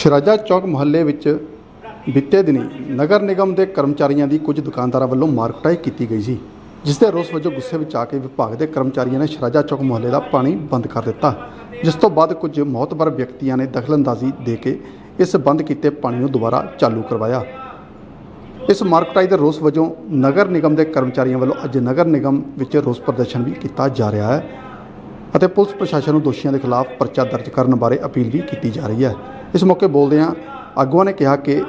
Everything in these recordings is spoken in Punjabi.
ਸ਼ਰਾਜਾ ਚੌਕ ਮੁਹੱਲੇ ਵਿੱਚ ਬੀਤੇ ਦਿਨੀ ਨਗਰ ਨਿਗਮ ਦੇ ਕਰਮਚਾਰੀਆਂ ਦੀ ਕੁਝ ਦੁਕਾਨਦਾਰਾਂ ਵੱਲੋਂ ਮਾਰਕਟਾਈ ਕੀਤੀ ਗਈ ਸੀ, ਜਿਸ ਦੇ ਰੋਸ ਵਜੋਂ ਗੁੱਸੇ ਵਿੱਚ ਆ ਕੇ ਵਿਭਾਗ ਦੇ ਕਰਮਚਾਰੀਆਂ ਨੇ ਸ਼ਰਾਜਾ ਚੌਕ ਮੁਹੱਲੇ ਦਾ ਪਾਣੀ ਬੰਦ ਕਰ ਦਿੱਤਾ, ਜਿਸ ਤੋਂ ਬਾਅਦ ਕੁਝ ਮੌਤਬਰ ਵਿਅਕਤੀਆਂ ਨੇ ਦਖਲਅੰਦਾਜ਼ੀ ਦੇ ਕੇ ਇਸ ਬੰਦ ਕੀਤੇ ਪਾਣੀ ਨੂੰ ਦੁਬਾਰਾ ਚਾਲੂ ਕਰਵਾਇਆ। ਇਸ ਮਾਰਕਟਾਈ ਦੇ ਰੋਸ ਵਜੋਂ ਨਗਰ ਨਿਗਮ ਦੇ ਕਰਮਚਾਰੀਆਂ ਵੱਲੋਂ ਅੱਜ ਨਗਰ ਨਿਗਮ ਵਿੱਚ ਰੋਸ ਪ੍ਰਦਰਸ਼ਨ ਵੀ ਕੀਤਾ ਜਾ ਰਿਹਾ ਹੈ। ਅਤੇ ਪੁਲਿਸ ਪ੍ਰਸ਼ਾਸਨ ਨੂੰ ਦੋਸ਼ੀਆਂ ਦੇ ਖਿਲਾਫ ਪਰਚਾ ਦਰਜ ਕਰਨ ਬਾਰੇ ਅਪੀਲ ਵੀ ਕੀਤੀ ਜਾ ਰਹੀ ਹੈ। ਇਸ ਮੌਕੇ ਬੋਲਦਿਆਂ ਆਗੂਆਂ ਨੇ ਕਿਹਾ ਕਿ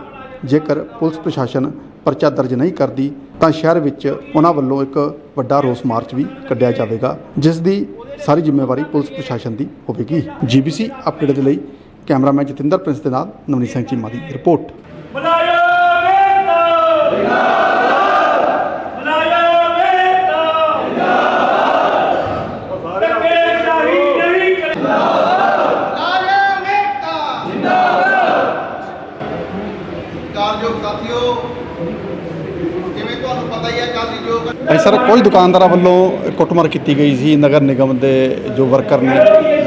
ਜੇਕਰ ਪੁਲਿਸ ਪ੍ਰਸ਼ਾਸਨ ਪਰਚਾ ਦਰਜ ਨਹੀਂ ਕਰਦੀ, ਤਾਂ ਸ਼ਹਿਰ ਵਿੱਚ ਉਹਨਾਂ ਵੱਲੋਂ ਇੱਕ ਵੱਡਾ ਰੋਸ ਮਾਰਚ ਵੀ ਕੱਢਿਆ ਜਾਵੇਗਾ, ਜਿਸ ਦੀ ਸਾਰੀ ਜ਼ਿੰਮੇਵਾਰੀ ਪੁਲਿਸ ਪ੍ਰਸ਼ਾਸਨ ਦੀ ਹੋਵੇਗੀ। ਜੀਬੀਸੀ ਅਪਡੇਟ ਦੇ ਲਈ ਕੈਮਰਾਮੈਨ ਜਤਿੰਦਰ ਪ੍ਰਿੰਸ ਦੇ ਨਾਲ ਨਵਨੀਤ ਸਿੰਘ ਚੀਮਾ ਦੀ ਰਿਪੋਰਟ। ਬੁਲਾਇਆ ਜਿਵੇਂ ਤੁਹਾਨੂੰ ਪਤਾ ਹੀ ਹੈ ਕੱਲ ਦੀ ਜੋ ਅਜੀ ਸਰ ਕੁਝ ਦੁਕਾਨਦਾਰਾਂ ਵੱਲੋਂ ਕੁੱਟਮਾਰ ਕੀਤੀ ਗਈ ਸੀ ਨਗਰ ਨਿਗਮ ਦੇ ਜੋ ਵਰਕਰ ਨੇ?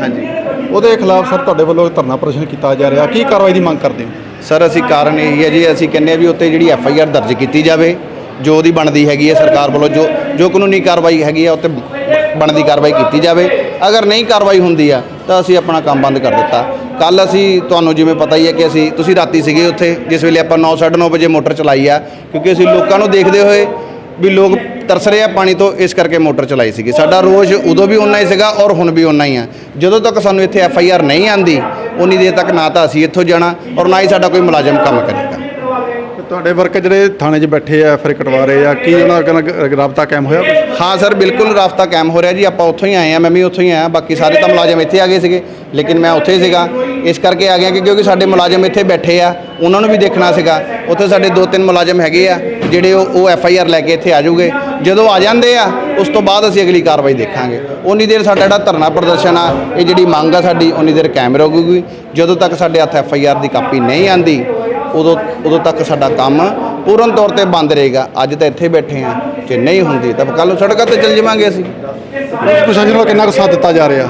ਹਾਂਜੀ। ਉਹਦੇ ਖਿਲਾਫ ਸਰ ਤੁਹਾਡੇ ਵੱਲੋਂ ਧਰਨਾ ਪ੍ਰਦਰਸ਼ਨ ਕੀਤਾ ਜਾ ਰਿਹਾ। ਕੀ ਕਾਰਵਾਈ ਦੀ ਮੰਗ ਕਰਦੇ ਹੋ? ਸਰ ਅਸੀਂ ਕਾਰਨ ਇਹ ਹੈ ਜੀ ਅਸੀਂ ਕਹਿੰਦੇ ਆ ਵੀ ਉੱਤੇ ਜਿਹੜੀ ਐਫ ਆਈ ਆਰ ਦਰਜ ਕੀਤੀ ਜਾਵੇ ਜੋ ਉਹਦੀ ਬਣਦੀ ਹੈਗੀ ਹੈ ਸਰਕਾਰ ਵੱਲੋਂ ਜੋ ਜੋ ਕਾਨੂੰਨੀ ਕਾਰਵਾਈ ਹੈਗੀ ਆ ਉੱਤੇ ਬਣਦੀ ਕਾਰਵਾਈ ਕੀਤੀ ਜਾਵੇ। ਅਗਰ ਨਹੀਂ ਕਾਰਵਾਈ ਹੁੰਦੀ ਆ ਤਾਂ ਅਸੀਂ ਆਪਣਾ ਕੰਮ ਬੰਦ ਕਰ ਦਿੱਤਾ। ਕੱਲ ਅਸੀਂ ਤੁਹਾਨੂੰ ਜਿਵੇਂ ਪਤਾ ਹੀ ਹੈ ਕਿ ਅਸੀਂ ਤੁਸੀਂ ਰਾਤੀ ਸੀਗੇ ਉੱਥੇ, ਜਿਸ ਵੇਲੇ ਆਪਾਂ 9:30 ਵਜੇ ਮੋਟਰ ਚਲਾਈ ਆ, ਕਿਉਂਕਿ ਅਸੀਂ ਲੋਕਾਂ ਨੂੰ ਦੇਖਦੇ ਹੋਏ ਵੀ ਲੋਕ ਤਰਸ ਰਹੇ ਆ ਪਾਣੀ ਤੋਂ, ਇਸ ਕਰਕੇ ਮੋਟਰ ਚਲਾਈ ਸੀਗੀ। ਸਾਡਾ ਰੋਜ਼ ਉਦੋਂ ਵੀ ਉਨਾ ਹੀ ਸੀਗਾ ਔਰ ਹੁਣ ਵੀ ਉਨਾ ਹੀ ਆ। ਜਦੋਂ ਤੱਕ ਸਾਨੂੰ ਇੱਥੇ ਐਫ ਆਈ ਆਰ ਨਹੀਂ ਆਂਦੀ ਉਨੀ ਦੇਰ ਤੱਕ ਨਾ ਤਾਂ ਅਸੀਂ ਇੱਥੋਂ ਜਾਣਾ ਔਰ ਨਾ ਹੀ ਸਾਡਾ ਕੋਈ ਮੁਲਾਜ਼ਮ ਕੰਮ ਕਰੇਗਾ ਤੁਹਾਡੇ ਵਰਕ ਜਿਹੜੇ ਥਾਣੇ 'ਚ ਬੈਠੇ ਆ, ਫਿਰ ਕਟਵਾ ਆ, ਕੀ ਉਹਨਾਂ ਨਾਲ ਰਾਬਤਾ ਕਾਇਮ ਹੋਇਆ ਕੁਛ? ਹਾਂ ਸਰ, ਬਿਲਕੁਲ ਰਾਬਤਾ ਕਾਇਮ ਹੋ ਰਿਹਾ ਜੀ। ਆਪਾਂ ਉੱਥੋਂ ਹੀ ਆਏ ਆ, ਮੈਂ ਵੀ ਉੱਥੋਂ ਹੀ ਆਇਆ। ਬਾਕੀ ਸਾਰੇ ਤਾਂ ਮੁਲਾਜ਼ਮ ਇੱਥੇ ਆ ਗਏ ਸੀਗੇ, ਲੇਕਿਨ ਮੈਂ ਉੱਥੇ ਸੀਗਾ। ਇਸ ਕਰਕੇ ਆ ਗਿਆ ਕਿ ਕਿਉਂਕਿ ਸਾਡੇ ਮੁਲਾਜ਼ਮ ਇੱਥੇ ਬੈਠੇ ਆ, ਉਹਨਾਂ ਨੂੰ ਵੀ ਦੇਖਣਾ ਸੀਗਾ। ਉੱਥੇ ਸਾਡੇ ਦੋ ਤਿੰਨ ਮੁਲਾਜ਼ਮ ਹੈਗੇ ਆ, ਜਿਹੜੇ ਉਹ ਉਹ ਐਫ ਆਈ ਆਰ ਲੈ ਕੇ ਇੱਥੇ ਆ ਜਾਊਗੇ। ਜਦੋਂ ਆ ਜਾਂਦੇ ਆ, ਉਸ ਤੋਂ ਬਾਅਦ ਅਸੀਂ ਅਗਲੀ ਕਾਰਵਾਈ ਦੇਖਾਂਗੇ। ਉਨੀ ਦੇਰ ਸਾਡਾ ਜਿਹੜਾ ਧਰਨਾ ਪ੍ਰਦਰਸ਼ਨ ਆ, ਇਹ ਜਿਹੜੀ ਮੰਗ ਆ ਸਾਡੀ ਉਨੀ ਦੇਰ ਕਾਇਮ ਰਹੂਗੀ। ਜਦੋਂ ਤੱਕ ਸਾਡੇ ਹੱਥ ਐਫ ਆਈ ਆਰ ਦੀ ਕਾਪੀ ਨਹੀਂ ਆਂਦੀ ਉਦੋਂ ਉਦੋਂ ਤੱਕ ਸਾਡਾ ਕੰਮ ਪੂਰਨ ਤੌਰ ਤੇ ਬੰਦ ਰਹੇਗਾ। ਅੱਜ ਤਾਂ ਇੱਥੇ ਬੈਠੇ ਆ ਜੇ ਨਹੀਂ ਹੁੰਦੀ ਤਾਂ ਕੱਲ੍ਹ ਨੂੰ ਸੜਕਾਂ ਤੇ ਚੱਲ ਜਾਵਾਂਗੇ ਅਸੀਂ। ਪੁਲਿਸ ਪ੍ਰਸ਼ਾਸਨ ਵੱਲੋਂ ਕਿੰਨਾ ਕੁ ਸਾਥ ਦਿੱਤਾ ਜਾ ਰਿਹਾ?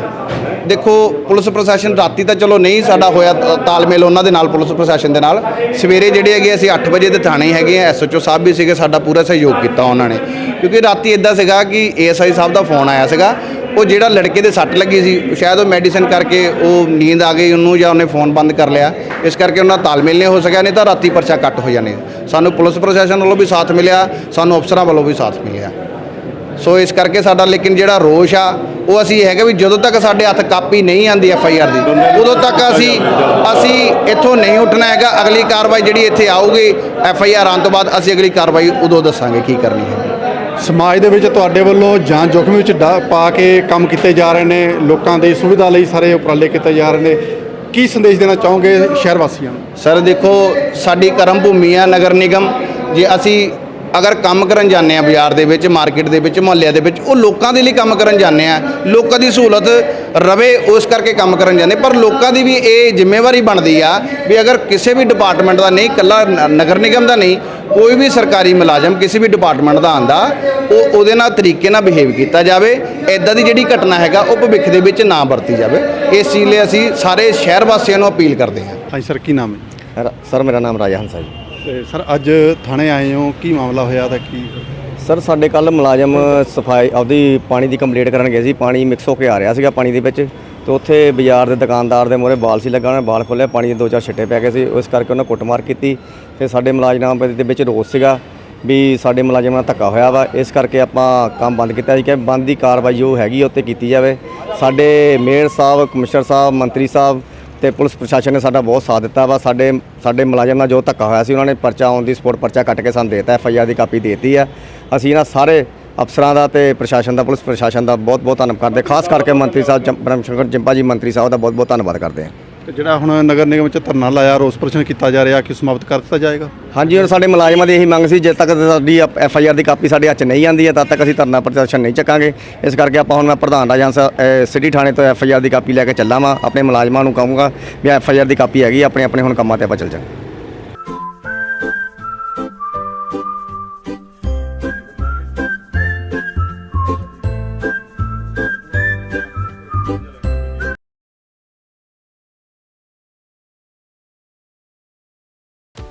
ਦੇਖੋ ਪੁਲਿਸ ਪ੍ਰਸ਼ਾਸਨ ਰਾਤੀ ਤਾਂ ਚਲੋ ਨਹੀਂ ਸਾਡਾ ਹੋਇਆ ਤਾਲਮੇਲ ਉਹਨਾਂ ਦੇ ਨਾਲ ਪੁਲਿਸ ਪ੍ਰਸ਼ਾਸਨ ਦੇ ਨਾਲ। ਸਵੇਰੇ ਜਿਹੜੇ ਹੈਗੇ ਅਸੀਂ 8 ਵਜੇ ਦੇ ਥਾਣੇ ਹੈਗੇ ਆ ਐਸਓਚਓ ਸਾਹਿਬ ਵੀ ਸੀਗੇ ਸਾਡਾ ਪੂਰਾ ਸਹਿਯੋਗ ਕੀਤਾ ਉਹਨਾਂ ਨੇ। ਕਿਉਂਕਿ ਰਾਤੀ ਇਦਾਂ ਸੀਗਾ ਕਿ ਏਐਸਆਈ ਸਾਹਿਬ ਦਾ ਫੋਨ ਆਇਆ ਸੀਗਾ। ਉਹ ਜਿਹੜਾ ਲੜਕੇ ਦੇ ਸੱਟ ਲੱਗੀ ਸੀ, ਸ਼ਾਇਦ ਉਹ ਮੈਡੀਸਨ ਕਰਕੇ ਉਹ ਨੀਂਦ ਆ ਗਈ ਉਹਨੂੰ ਜਾਂ ਉਹਨੇ ਫੋਨ ਬੰਦ ਕਰ ਲਿਆ। ਇਸ ਕਰਕੇ ਉਹਨਾਂ ਤਾਲਮੇਲ ਨਹੀਂ ਹੋ ਸਕਿਆ, ਨਹੀਂ ਤਾਂ ਰਾਤੀ ਪਰਚਾ ਕੱਟ ਹੋ ਜਾਣੇ। ਸਾਨੂੰ ਪੁਲਿਸ ਪ੍ਰਸ਼ਾਸਨ ਵੱਲੋਂ ਵੀ ਸਾਥ ਮਿਲਿਆ, ਸਾਨੂੰ ਅਫਸਰਾਂ ਵੱਲੋਂ ਵੀ ਸਾਥ ਮਿਲਿਆ। ਸੋ ਇਸ ਕਰਕੇ ਸਾਡਾ ਲੇਕਿਨ ਜਿਹੜਾ ਰੋਸ਼ ਆ, ਉਹ ਅਸੀਂ ਇਹ ਹੈਗਾ ਵੀ ਜਦੋਂ ਤੱਕ ਸਾਡੇ ਹੱਥ ਕਾਪੀ ਨਹੀਂ ਆਂਦੀ ਐਫ ਆਈ ਆਰ ਦੀ, ਉਦੋਂ ਤੱਕ ਅਸੀਂ ਅਸੀਂ ਇੱਥੋਂ ਨਹੀਂ ਉੱਠਣਾ ਹੈਗਾ। ਅਗਲੀ ਕਾਰਵਾਈ ਜਿਹੜੀ ਇੱਥੇ ਆਊਗੀ ਐਫ ਆਈ ਆਰ ਆਉਣ ਤੋਂ ਬਾਅਦ ਅਸੀਂ ਅਗਲੀ ਕਾਰਵਾਈ ਉਦੋਂ ਦੱਸਾਂਗੇ ਕੀ ਕਰਨੀ ਹੈ। ਸਮਾਜ ਦੇ ਵਿੱਚ ਤੁਹਾਡੇ ਵੱਲੋਂ ਜਾਨ ਜੋਖਮ ਵਿੱਚ ਡਾ- ਪਾ ਕੇ ਕੰਮ ਕੀਤੇ ਜਾ ਰਹੇ ਨੇ, ਲੋਕਾਂ ਦੀ ਸੁਵਿਧਾ ਲਈ ਸਾਰੇ ਉਪਰਾਲੇ ਕੀਤੇ ਜਾ ਰਹੇ ਨੇ, ਕੀ ਸੰਦੇਸ਼ ਦੇਣਾ ਚਾਹੋਗੇ ਸ਼ਹਿਰ ਵਾਸੀਆਂ ਨੂੰ? ਸਰ, ਦੇਖੋ, ਸਾਡੀ ਕਰਮ ਭੂਮੀ ਆ, ਨਗਰ ਨਿਗਮ। ਜੇ ਅਸੀਂ ਅਗਰ ਕੰਮ ਕਰਨ ਜਾਂਦੇ ਆ ਬਾਜ਼ਾਰ ਦੇ ਵਿੱਚ, ਮਾਰਕੀਟ ਦੇ ਵਿੱਚ, ਮੁਹੱਲਿਆਂ ਦੇ ਵਿੱਚ, ਉਹ ਲੋਕਾਂ ਦੇ ਲਈ ਕੰਮ ਕਰਨ ਜਾਂਦੇ ਆ। ਲੋਕਾਂ ਦੀ ਸਹੂਲਤ ਰਵੇ, ਉਸ ਕਰਕੇ ਕੰਮ ਕਰਨ ਜਾਂਦੇ। ਪਰ ਲੋਕਾਂ ਦੀ ਵੀ ਇਹ ਜ਼ਿੰਮੇਵਾਰੀ ਬਣਦੀ ਆ ਵੀ ਅਗਰ ਕਿਸੇ ਵੀ ਡਿਪਾਰਟਮੈਂਟ ਦਾ ਨਹੀਂ, ਇਕੱਲਾ ਨ- ਨਗਰ ਨਿਗਮ ਦਾ ਨਹੀਂ ਕੋਈ ਵੀ ਸਰਕਾਰੀ ਮੁਲਾਜ਼ਮ ਕਿਸੇ ਵੀ ਡਿਪਾਰਟਮੈਂਟ ਦਾ ਆਂਦਾ ਉਹ ਉਹਦੇ ਨਾਲ ਤਰੀਕੇ ਨਾਲ ਬਿਹੇਵ ਕੀਤਾ ਜਾਵੇ ਐਦਾਂ ਦੀ ਜਿਹੜੀ ਘਟਨਾ ਹੈਗਾ ਉਹ ਭਵਿੱਖ ਦੇ ਵਿੱਚ ਨਾ ਵਰਤੀ ਜਾਵੇ। ਇਸ ਚੀਜ਼ ਲਈ ਅਸੀਂ ਸਾਰੇ ਸ਼ਹਿਰ ਵਾਸੀਆਂ ਨੂੰ ਅਪੀਲ ਕਰਦੇ ਹਾਂ। ਹਾਂਜੀ ਸਰ ਕੀ ਨਾਮ ਹੈ ਸਰ ਮੇਰਾ ਨਾਮ ਰਾਜਾ ਹੰਸਾ ਜੀ। ਤੇ ਸਰ ਅੱਜ ਥਾਣੇ ਆਏ ਹੋ ਕੀ ਮਾਮਲਾ ਹੋਇਆ ਤਾਂ ਕੀ? ਸਰ ਸਾਡੇ ਕੱਲ ਮੁਲਾਜ਼ਮ ਸਫ਼ਾਈ ਆਪਦੀ ਪਾਣੀ ਦੀ ਕੰਪਲੀਟ ਕਰਨ ਗਏ ਸੀ ਪਾਣੀ ਮਿਕਸ ਹੋ ਕੇ ਆ ਰਿਹਾ ਸੀਗਾ ਪਾਣੀ ਦੇ ਵਿੱਚ। ਤੇ ਉੱਥੇ ਬਾਜ਼ਾਰ ਦੇ ਦੁਕਾਨਦਾਰ ਦੇ ਮੂਹਰੇ ਬਾਲ ਸੀ ਲੱਗਾ ਉਹਨੇ ਬਾਲ ਖੋਲ੍ਹਿਆ, ਪਾਣੀ ਦੇ ਦੋ ਚਾਰ ਛਿੱਟੇ ਪੈ ਗਏ ਸੀ ਉਸ ਕਰਕੇ ਉਹਨਾਂ ਕੁੱਟਮਾਰ ਕੀਤੀ ਤੇ ਸਾਡੇ ਮੁਲਾਜ਼ਮਾਂ ਦੇ ਵਿੱਚ ਰੋਸ ਸੀਗਾ ਵੀ ਸਾਡੇ ਮੁਲਾਜ਼ਮਾਂ ਨਾਲ ਧੱਕਾ ਹੋਇਆ ਵਾ। ਇਸ ਕਰਕੇ ਆਪਾਂ ਕੰਮ ਬੰਦ ਕੀਤਾ। ਸੀ ਕਿ ਬੰਦ ਦੀ ਕਾਰਵਾਈ ਜੋ ਹੈਗੀ ਆ ਉੱਤੇ ਕੀਤੀ ਜਾਵੇ। ਸਾਡੇ ਮੇਅਰ ਸਾਹਿਬ, ਕਮਿਸ਼ਨਰ ਸਾਹਿਬ, ਮੰਤਰੀ ਸਾਹਿਬ ਤੇ ਪੁਲਿਸ ਪ੍ਰਸ਼ਾਸਨ ਨੇ ਸਾਡਾ ਬਹੁਤ ਸਾਥ ਦਿੱਤਾ ਵਾ। ਸਾਡੇ ਸਾਡੇ ਮੁਲਾਜ਼ਮ ਨਾਲ ਜੋ ਧੱਕਾ ਹੋਇਆ ਸੀ, ਉਹਨਾਂ ਨੇ ਪਰਚਾ ਆਉਣ ਦੀ ਸਪੋਰਟ ਪਰਚਾ ਕੱਟ ਕੇ ਸਾਨੂੰ ਦੇਤਾ, ਐਫ ਆਈ ਆਰ ਦੀ ਕਾਪੀ ਦੇਤੀ ਆ। ਅਸੀਂ ਇਹਨਾਂ ਸਾਰੇ ਅਫਸਰਾਂ ਦਾ ਤੇ ਪ੍ਰਸ਼ਾਸਨ ਦਾ ਪੁਲਿਸ ਪ੍ਰਸ਼ਾਸਨ ਦਾ ਬਹੁਤ ਬਹੁਤ ਧੰਨਵਾਦ ਕਰਦੇ ਖਾਸ ਕਰਕੇ ਮੰਤਰੀ ਸਾਹਿਬ ਜੰ- ਬ੍ਰਹਮ ਸ਼ੰਕਰ ਜਿੰਪਾ ਜੀ ਮੰਤਰੀ ਸਾਹਿਬ ਦਾ ਬਹੁਤ ਬਹੁਤ ਧੰਨਵਾਦ ਕਰਦੇ ਹਾਂ। ਤੇ ਜਿਹੜਾ ਹੁਣ ਨਗਰ ਨਿਗਮ ਵਿੱਚ ਧਰਨਾ ਲਾਇਆ ਰੋਸ ਪ੍ਰਦਰਸ਼ਨ ਕੀਤਾ ਜਾ ਰਿਹਾ ਕਿ ਸਮਾਪਤ ਕਰ ਦਿੱਤਾ ਜਾਏਗਾ? ਹਾਂਜੀ ਹੁਣ ਸਾਡੇ ਮੁਲਾਜ਼ਮਾਂ ਦੀ ਇਹੀ ਮੰਗ ਸੀ ਜਦ ਤੱਕ ਸਾਡੀ ਐਫ ਆਈ ਆਰ ਦੀ ਕਾਪੀ ਸਾਡੇ ਹੱਥ 'ਚ ਨਹੀਂ ਆਂਦੀ ਹੈ ਤਦ ਤੱਕ ਅਸੀਂ ਧਰਨਾ ਪ੍ਰਦਰਸ਼ਨ ਨਹੀਂ ਚੱਕਾਂਗੇ। ਇਸ ਕਰਕੇ ਆਪਾਂ ਹੁਣ ਮੈਂ ਪ੍ਰਧਾਨ ਰਾਜੰਸ ਸਿਟੀ ਥਾਣੇ ਤੋਂ ਐਫ ਆਈ ਆਰ ਦੀ ਕਾਪੀ ਲੈ ਕੇ ਚੱਲਾਂ ਵਾਂ ਆਪਣੇ ਮੁਲਾਜ਼ਮਾਂ ਨੂੰ ਕਹੂੰਗਾ ਵੀ ਐਫ ਆਈ ਆਰ ਦੀ ਕਾਪੀ ਹੈਗੀ ਆਪਣੇ ਆਪਣੇ ਹੁਣ ਕੰਮਾਂ ਤੇ ਆਪਾਂ ਚੱਲ ਜਾਂਗੇ